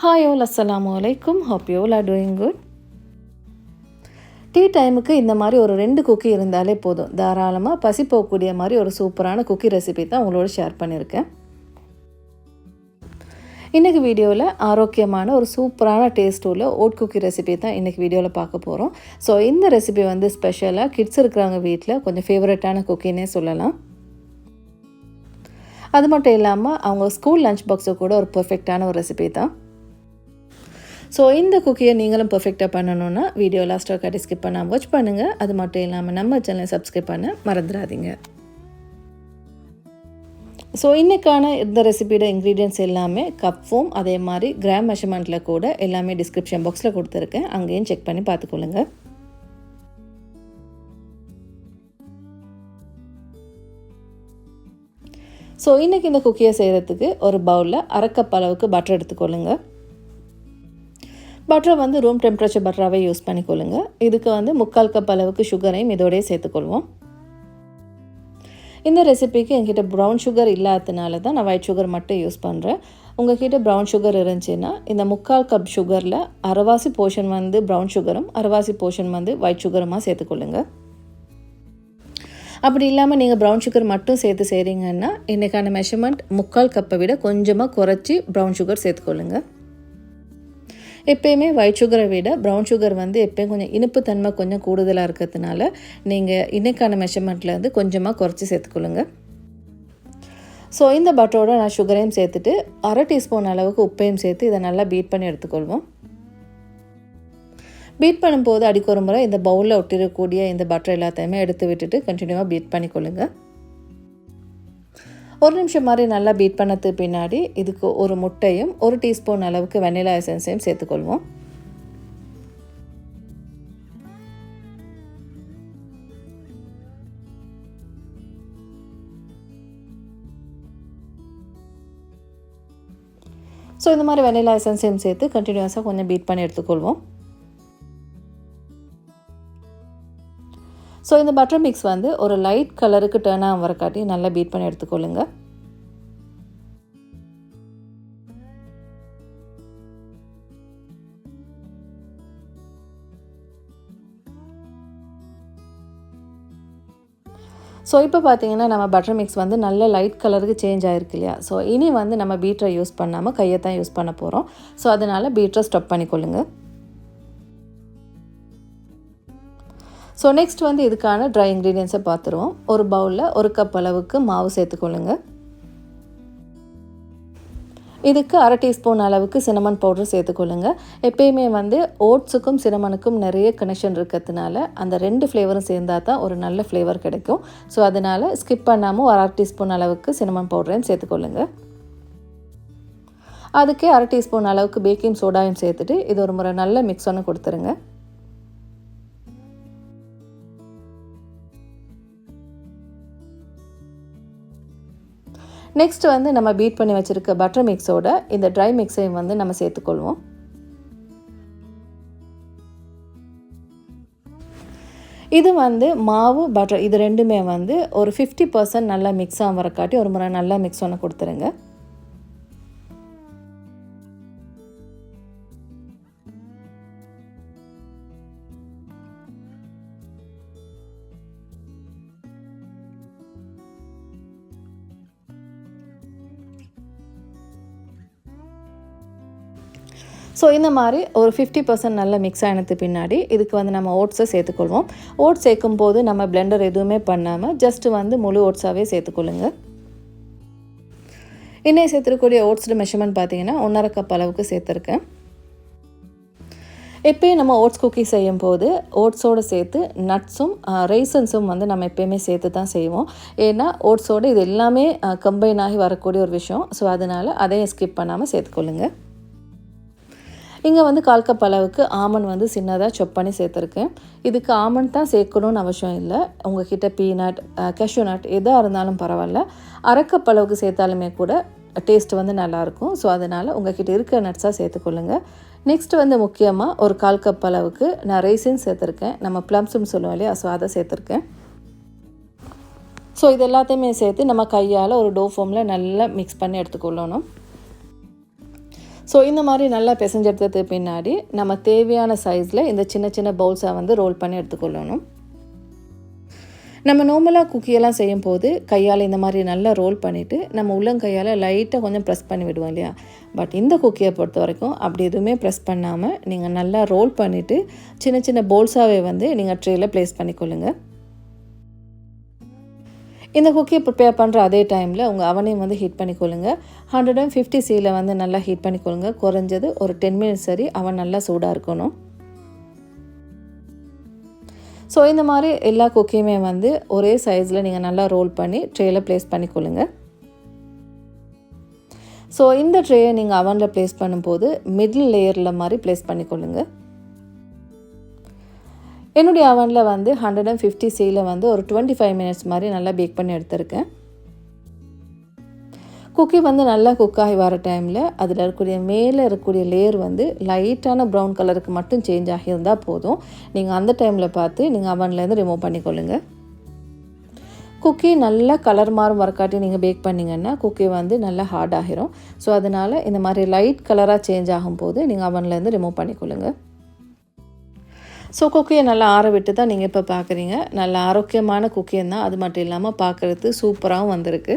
Hi all அஸ்ஸலாமு வலைக்கும் hope you are doing good tea டைமுக்கு இந்த மாதிரி ஒரு ரெண்டு குக்கி இருந்தாலே போதும். தாராளமாக பசி போகக்கூடிய மாதிரி ஒரு சூப்பரான குக்கி ரெசிபி தான் உங்களோட ஷேர் பண்ணியிருக்கேன். இன்றைக்கி வீடியோவில் ஆரோக்கியமான ஒரு சூப்பரான டேஸ்ட் உள்ள ஓட் குக்கி ரெசிபி தான் இன்றைக்கி வீடியோவில் பார்க்க போகிறோம் ஸோ இந்த ரெசிபி வந்து ஸ்பெஷலாக கிட்ஸ் இருக்கிறவங்க வீட்டில் கொஞ்சம் ஃபேவரட்டான குக்கின்னே சொல்லலாம். அது மட்டும் இல்லாமல் அவங்க ஸ்கூல் லஞ்ச் பாக்ஸு கூட ஒரு பர்ஃபெக்டான ஒரு ரெசிபி தான். ஸோ இந்த குக்கியை நீங்களும் பர்ஃபெக்டாக பண்ணணும்னா வீடியோ லாஸ்ட்டாக கட்டி ஸ்கிப் பண்ணாமல் வாட்ச் பண்ணுங்கள் அது மட்டும் இல்லாமல் நம்ம சேனலை சப்ஸ்கிரைப் பண்ண மறந்துடாதீங்க. ஸோ இன்றைக்கான இந்த ரெசிபியோட இன்க்ரீடியன்ஸ் எல்லாமே கப்பும் அதே மாதிரி கிராம் மெஷர்மெண்ட்டில் கூட எல்லாமே டிஸ்கிரிப்ஷன் பாக்ஸில் கொடுத்துருக்கேன். அங்கேயும் செக் பண்ணி பார்த்துக்கொள்ளுங்க. ஸோ இன்றைக்கி இந்த குக்கியை செய்கிறதுக்கு ஒரு பவுலில் அரைக்கப் அளவுக்கு பட்டர் எடுத்துக்கொள்ளுங்கள் பட்டரை வந்து ரூம் டெம்பரேச்சர் பட்டராகவே யூஸ் பண்ணிக்கொள்ளுங்க. இதுக்கு வந்து முக்கால் கப் அளவுக்கு சுகரையும் இதோடய சேர்த்துக்கொள்வோம். இந்த ரெசிபிக்கு என்கிட்ட ப்ரௌன் சுகர் இல்லாததுனால தான் நான் ஒயிட் சுகர் மட்டும் யூஸ் பண்ணுறேன் உங்ககிட்ட ப்ரௌன் சுகர் இருந்துச்சுன்னா இந்த முக்கால் கப் சுகரில் அரைவாசி போர்ஷன் வந்து ப்ரௌன் சுகரும் அரைவாசி போர்ஷன் வந்து ஒயிட் சுகருமாக சேர்த்துக்கொள்ளுங்க. அப்படி இல்லாமல் நீங்கள் ப்ரௌன் சுகர் மட்டும் சேர்த்து செய்கிறீங்கன்னா இன்றைக்கான மெஷர்மெண்ட் முக்கால் கப்பை விட கொஞ்சமாக குறைச்சி ப்ரௌன் சுகர் சேர்த்துக்கொள்ளுங்கள் எப்பயுமே ஒயிட் சுகரை விட ப்ரௌன் சுகர் வந்து எப்பயும் கொஞ்சம் இனிப்புத்தன்மை கொஞ்சம் கூடுதலாக இருக்கிறதுனால நீங்கள் இன்னைக்கான மெஷர்மெண்ட்டில் வந்து கொஞ்சமாக குறைச்சி சேர்த்துக்கொள்ளுங்க. ஸோ இந்த பட்டரோட நான் சுகரையும் சேர்த்துட்டு அரை டீஸ்பூன் அளவுக்கு உப்பையும் சேர்த்து இதை நல்லா பீட் பண்ணி எடுத்துக்கொள்வோம். பீட் பண்ணும்போது அடிக்கொரு முறை இந்த பவுலில் ஒட்டிடக்கூடிய இந்த பட்டர் எல்லாத்தையுமே எடுத்து விட்டுட்டு கண்டினியூவாக பீட் பண்ணிக்கொள்ளுங்க. ஒரு நிமிஷம் மாதிரி நல்லா பீட் பண்ணது பின்னாடி இதுக்கு ஒரு முட்டையும் ஒரு டீஸ்பூன் அளவுக்கு வெனிலா எசன்ஸையும் சேர்த்துக்கொள்வோம். ஸோ இந்த மாதிரி வெனிலா எசன்ஸையும் சேர்த்து கண்டினியூஸாக கொஞ்சம் பீட் பண்ணி எடுத்துக்கொள்வோம். ஸோ இந்த பட்டர் மிக்ஸ் வந்து ஒரு லைட் கலருக்கு டேர்ன் ஆகும் வரக்காட்டி நல்லா பீட் பண்ணி எடுத்துக்கொள்ளுங்கள் ஸோ இப்போ பார்த்தீங்கன்னா நம்ம பட்டர் மிக்ஸ் வந்து நல்ல லைட் கலருக்கு சேஞ்ச் ஆகிருக்கு இல்லையா? ஸோ இனி வந்து நம்ம பீட்டரை யூஸ் பண்ணாமல் கையை தான் யூஸ் பண்ண போகிறோம் ஸோ அதனால் பீட்டரை ஸ்டப் பண்ணிக்கொள்ளுங்க. ஸோ நெக்ஸ்ட் வந்து இதுக்கான ட்ரை இன்க்ரீடியன்ஸை பார்த்துருவோம் ஒரு பவுலில் ஒரு கப் அளவுக்கு மாவு சேர்த்துக்கொள்ளுங்கள் இதுக்கு அரை டீஸ்பூன் அளவுக்கு சினமன் பவுடர் சேர்த்துக்கொள்ளுங்க எப்பயுமே வந்து ஓட்ஸுக்கும் சினமனுக்கும் நிறைய கனெக்ஷன் இருக்கிறதுனால அந்த ரெண்டு ஃப்ளேவரும் சேர்ந்தால் தான் ஒரு நல்ல ஃப்ளேவர் கிடைக்கும். ஸோ அதனால் ஸ்கிப் பண்ணாமல் ஒரு அரை டீஸ்பூன் அளவுக்கு சினமன் பவுடரையும் சேர்த்துக்கொள்ளுங்க அதுக்கே அரை டீஸ்பூன் அளவுக்கு பேக்கிங் சோடாயும் சேர்த்துட்டு இது ஒரு முறை நல்ல மிக்ஸ் ஒன்று கொடுத்துருங்க. நெக்ஸ்ட் வந்து நம்ம பீட் பண்ணி வச்சுருக்க பட்டர் மிக்ஸோட இந்த ட்ரை மிக்ஸையும் வந்து நம்ம சேர்த்துக்கொள்வோம். இது வந்து மாவு பட்டர் இது ரெண்டுமே வந்து ஒரு ஃபிஃப்டி பர்சன்ட் நல்லா மிக்ஸ் ஆகிறக்காட்டி ஒரு முறை நல்லா மிக்ஸ் ஒன்று கொடுத்துருங்க. ஸோ இந்த மாதிரி ஒரு ஃபிஃப்டி பர்சன்ட் நல்ல மிக்ஸ் ஆனது பின்னாடி இதுக்கு வந்து நம்ம ஓட்ஸை சேர்த்துக்கொள்வோம். ஓட்ஸ் சேர்க்கும் போது நம்ம பிளெண்டர் எதுவுமே பண்ணாமல் ஜஸ்ட்டு வந்து முழு ஓட்ஸாகவே சேர்த்துக்கொள்ளுங்க. இன்னும் சேர்த்துருக்கூடிய ஓட்ஸோட மெஷர்மெண்ட் பார்த்தீங்கன்னா ஒன்றரை கப் அளவுக்கு சேர்த்துருக்கேன். எப்பயும் நம்ம ஓட்ஸ் குக்கி செய்யும் போது ஓட்ஸோடு சேர்த்து நட்ஸும் ரைசன்ஸும் வந்து நம்ம எப்பயுமே சேர்த்து தான் செய்வோம். ஏன்னா ஓட்ஸோடு இது எல்லாமே கம்பைன் ஆகி வரக்கூடிய ஒரு விஷயம். ஸோ அதனால் அதையும் ஸ்கிப் பண்ணாமல் சேர்த்துக்கொள்ளுங்கள் இங்கே வந்து கால் கப் அளவுக்கு ஆமன் வந்து சின்னதாக சொப் பண்ணி சேர்த்துருக்கேன். இதுக்கு ஆமன் தான் சேர்க்கணும்னு அவசியம் இல்லை. உங்ககிட்ட பீனட் கேஷ்யூ நட் எதாக இருந்தாலும் பரவாயில்ல. அரக்கப்பளவுக்கு அளவுக்கு சேர்த்தாலுமே கூட டேஸ்ட் வந்து நல்லாயிருக்கும் ஸோ அதனால் உங்ககிட்ட இருக்கிற நட்ஸாக சேர்த்துக்கொள்ளுங்க. நெக்ஸ்ட் வந்து முக்கியமாக ஒரு கால் கப் அளவுக்கு நான் ரைசின் சேர்த்துருக்கேன். நம்ம ப்ளம்ஸும் சொல்லுவோம் இல்லையா? ஸோ அதை சேர்த்துருக்கேன். ஸோ இது எல்லாத்தையுமே சேர்த்து நம்ம கையால் ஒரு டோ ஃபார்மில் நல்லா மிக்ஸ் பண்ணி எடுத்துக்கொள்ளணும். ஸோ இந்த மாதிரி நல்லா பிசைஞ்செடுத்ததுக்கு பின்னாடி நம்ம தேவையான சைஸில் இந்த சின்ன சின்ன பவுல்ஸாக வந்து ரோல் பண்ணி எடுத்துக்கொள்ளணும். நம்ம நார்மலாக குக்கியெல்லாம் செய்யும் போது கையால் இந்த மாதிரி நல்லா ரோல் பண்ணிவிட்டு நம்ம உள்ளங்கையால் லைட்டாக கொஞ்சம் ப்ரெஸ் பண்ணி விடுவோம் இல்லையா? பட் இந்த குக்கியை பொறுத்த வரைக்கும் அப்படி எதுவுமே ப்ரெஸ் பண்ணாமல் நீங்கள் நல்லா ரோல் பண்ணிவிட்டு சின்ன சின்ன போல்ஸாகவே வந்து நீங்கள் ட்ரேயில் ப்ளேஸ் பண்ணிக்கொள்ளுங்கள் இந்த குக்கியை ப்ரிப்பேர் பண்ணுற அதே டைமில் உங்கள் அவனையும் வந்து ஹீட் பண்ணிக்கொள்ளுங்க ஹண்ட்ரட் அண்ட் ஃபிஃப்டி சியில் வந்து நல்லா ஹீட் பண்ணிக்கொள்ளுங்க குறைஞ்சது ஒரு டென் மினிட்ஸ் சரி அவன் நல்லா சூடாக இருக்கணும். ஸோ இந்த மாதிரி எல்லா குக்கியுமே வந்து ஒரே சைஸில் நீங்கள் நல்லா ரோல் பண்ணி ட்ரேயில் ப்ளேஸ் பண்ணிக்கொள்ளுங்க ஸோ இந்த ட்ரேயை நீங்கள் அவனில் ப்ளேஸ் பண்ணும்போது மிடில் லேயரில் மாதிரி ப்ளேஸ் பண்ணிக்கொள்ளுங்கள் என்னுடைய அவனில் வந்து ஹண்ட்ரட் அண்ட் ஃபிஃப்டி சியில் வந்து ஒரு டுவெண்ட்டி ஃபைவ் மினிட்ஸ் மாதிரி நல்லா பேக் பண்ணி எடுத்திருக்கேன். குக்கி வந்து நல்லா குக் ஆகி வர டைமில் அதில் இருக்கக்கூடிய மேலே இருக்கக்கூடிய லேயர் வந்து லைட்டான ப்ரௌன் கலருக்கு மட்டும் சேஞ்ச் ஆகியிருந்தால் போதும். நீங்கள் அந்த டைமில் பார்த்து நீங்கள் அவன்லேருந்து ரிமூவ் பண்ணிக்கொள்ளுங்கள் குக்கி நல்லா கலர் மாறும் வரக்காட்டி நீங்கள் பேக் பண்ணிங்கன்னா குக்கி வந்து நல்லா ஹார்ட் ஆகிரும். ஸோ அதனால் இந்த மாதிரி லைட் கலராக சேஞ்ச் ஆகும்போது நீங்கள் அவன்லேருந்து ரிமூவ் பண்ணிக்கொள்ளுங்கள் ஸோ குக்கையை நல்லா ஆற விட்டு தான் நீங்கள் இப்போ பார்க்குறீங்க நல்ல ஆரோக்கியமான குக்கியம் தான் அது மட்டும் இல்லாமல் பார்க்குறது சூப்பராகவும் வந்திருக்கு.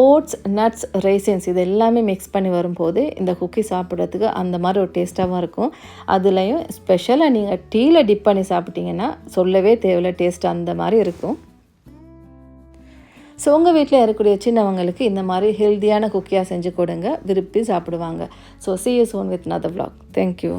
ஓட்ஸ் நட்ஸ் ரேசின்ஸ் இது எல்லாமே மிக்ஸ் பண்ணி வரும்போது இந்த குக்கி சாப்பிட்றதுக்கு அந்த மாதிரி ஒரு டேஸ்ட்டாகவும் இருக்கும். அதுலேயும் ஸ்பெஷலாக நீங்கள் டீயில் டிப் பண்ணி சாப்பிட்டீங்கன்னா சொல்லவே தேவையில்ல டேஸ்ட் அந்த மாதிரி இருக்கும். ஸோ உங்கள் வீட்டில் இருக்கக்கூடிய சின்னவங்களுக்கு இந்த மாதிரி ஹெல்த்தியான குக்கியாக செஞ்சு கொடுங்க. விரும்பி சாப்பிடுவாங்க. So she is own with the vlog. Thank you